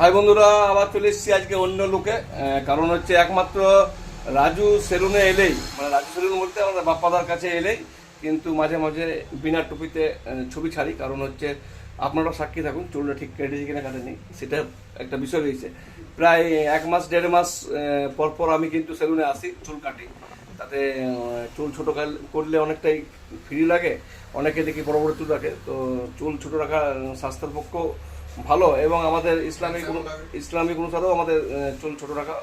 High বন্ধুরা আবার চলে এসেছি আজকে অন্য লোকে। কারণ হচ্ছে একমাত্র রাজু সেলুনে এলেই মানে রাজু সেলুন বলতে আমাদের বাপ্পাদার কাছে এলেই কিন্তু মাঝে মাঝে বিনা টুপিতে ছবি ছাড়ি। কারণ হচ্ছে আপনারা সাক্ষী থাকুন চুলটা ঠিক কেটেছে কিনা কাটেনি সেটা একটা বিষয় রয়েছে। প্রায় এক মাস দেড় মাস আহ, পর পর আমি কিন্তু সেলুনে আসি চুল কাটি। তাতে চুল ছোটো করলে অনেকটাই ফ্রি লাগে। অনেকে দেখি বড় বড় চুল রাখে। তো চুল ছোটো রাখা স্বাস্থ্যের পক্ষ ভালো এবং আমাদের ইসলামিক ইসলামিক অনুসারেও আমাদের চুল ছোটো রাখা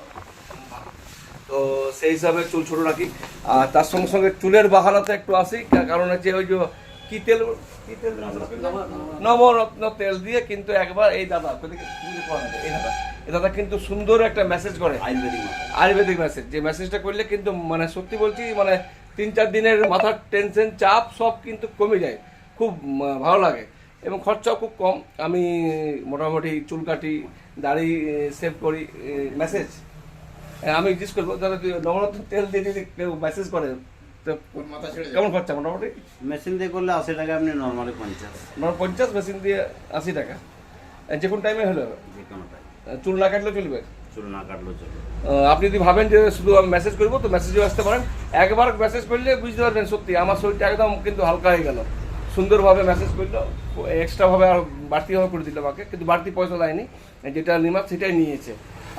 তো সেই হিসাবে চুল ছোটো রাখি। আর তার সঙ্গে সঙ্গে চুলের বাহানাতে একটু আসি কারণ হচ্ছে ওই যে কি তেল কি তেল নবরত্ন তেল দিয়ে কিন্তু একবার এই দাদা এই দাদা। এই দাদা কিন্তু সুন্দর একটা মেসেজ করে। আয়ুর্বেদিক আয়ুর্বেদিক মেসেজ যে মেসেজটা করলে কিন্তু মানে সত্যি বলছি মানে তিন চার দিনের মাথার টেনশন চাপ সব কিন্তু কমে যায়। খুব ভালো লাগে। এবং খরচাও খুব কম। আমি মোটামুটি চুল কাটি দাড়ি সেভ করি মেসেজ আমি জিজ্ঞেস করব তাহলে তুই নবরত্ন তেল দিয়ে যদি কেউ মেসেজ করে তো কেমন খরচা মোটামুটি? মেশিন দিয়ে করলে আশি টাকা আপনি নর্মালি পঞ্চাশ। নয় পঞ্চাশ মেশিন দিয়ে আশি টাকা। যে কোনো টাইমে হলো যে কোনো টাইম চুল না কাটলেও চলবে? চুল না কাটলেও চলবে। আপনি যদি ভাবেন যে শুধু আমি মেসেজ করব তো মেসেজও আসতে পারেন। একবার মেসেজ করলে বুঝতে পারবেন সত্যি আমার শরীরটা একদম কিন্তু হালকা হয়ে গেল। সুন্দরভাবে মেসেজ করল এক্সট্রাভাবে আর বাড়তিভাবে করে দিল আমাকে কিন্তু বাড়তি পয়সা দেয়নি যেটা নিমাত সেটাই নিয়েছে।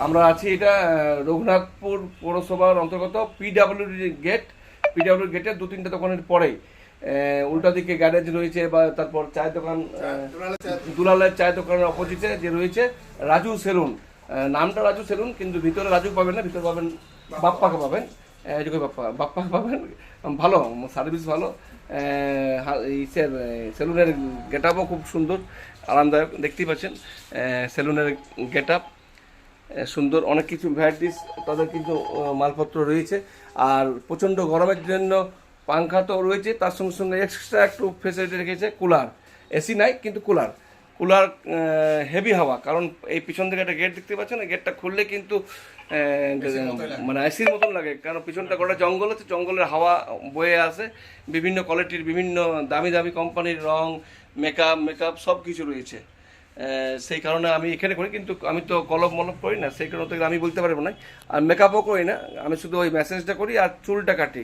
আমরা আছি এটা রঘুনাথপুর পৌরসভার অন্তর্গত পিডাব্লিউ গেট পিডাব্লিউ গেটের দু তিনটা দোকানের পরেই। উল্টা দিকে গ্যারেজ রয়েছে বা তারপর চায়ের দোকান দুলালের চায়ের দোকানের অপোজিটে যে রয়েছে রাজু সেলুন। নামটা রাজু সেলুন কিন্তু ভিতরে রাজু পাবেন না ভিতরে পাবেন বাপ্পাকে পাবেন। আহ, যোগী বাপ্পা। পাবেন ভালো সার্ভিস ভালো। সে- সেলুনের গেট আপও খুব সুন্দর আরামদায়ক দেখতেই পাচ্ছেন। সেলুনের গেট আপ সুন্দর অনেক কিছু ভ্যারাইটিস তাদের কিন্তু মালপত্র রয়েছে। আর প্রচণ্ড গরমের জন্য পাংখা তো রয়েছে তার সঙ্গে সঙ্গে এক্সট্রা একটু ফেসিলিটি রেখেছে কুলার এসি নাই কিন্তু কুলার কুলার হেভি হাওয়া। কারণ এই পিছন থেকে একটা গেট দেখতে পাচ্ছেন গেটটা খুললে কিন্তু মানে আইসির মতন লাগে কারণ পিছনটা গোটা জঙ্গল আছে জঙ্গলের হাওয়া বয়ে আসে বিভিন্ন কোয়ালিটির বিভিন্ন দামি দামি কোম্পানির রং মেকআপ মেকআপ সব কিছু রয়েছে সেই কারণে আমি এখানে করি কিন্তু আমি তো কলম মলম করি না সেই কারণে আমি বলতে পারব না। আর মেকআপও করি না আমি শুধু ওই মেসেজটা করি আর চুলটা কাটি।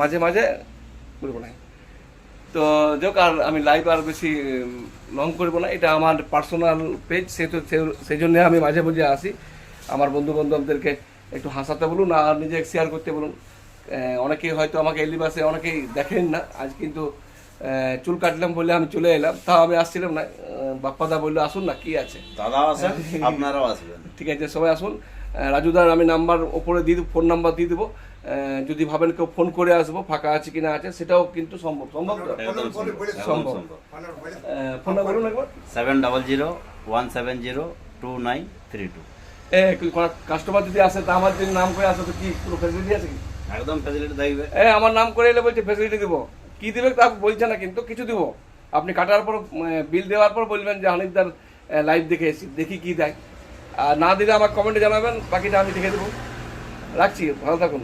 মাঝে মাঝে বলব না। তো যাক, আর আমি লাইভ আর বেশি লং করব না। এটা আমার পার্সোনাল পেজ সে- সেই জন্য আমি মাঝে মাঝে আসি। আমার বন্ধু বান্ধবদেরকে একটু হাসাতে বলুন আর নিজে শেয়ার করতে বলুন। অনেকেই হয়তো আমাকে এলিবাসে অনেকেই দেখেন না। আজ কিন্তু চুল কাটলাম বলে আমি চলে এলাম। তাও আমি আসছিলাম না। বাপ্পাদা বলল আসুন না কি আছে? দাদাও আসেন আপনারাও আসবেন। ঠিক আছে সবাই আসুন। রাজুদার আমি নাম্বার ওপরে দিয়ে দেবো ফোন নাম্বার দিয়ে দেবো। যদি ভাবেন কেউ ফোন করে আসব ফাঁকা আছে কি না আছে সেটাও কিন্তু সম্ভব সম্ভব সম্ভব, আহ, ফোনটা বলুন একবার। Seven double zero one seven zero two nine three two. Customer যদি আসে তা আমার যদি নাম করে আসে তো কি পুরো ফ্যাসিলিটি আছে কি? একদম ফ্যাসিলিটি থাকবে এ আমার নাম করে এলে বলছে ফ্যাসিলিটি দিব। কি দিবে তা বলছে না কিন্তু কিছু দিব। আপনি কাটার পর বিল দেওয়ার পর বলবেন যে হানিফদার লাইভ দেখে এসেছি, দেখি কি দেয়। আর না দিলে আমার কমেন্টে জানাবেন, বাকিটা আমি দেখে দেবো। রাখছি, ভালো থাকুন।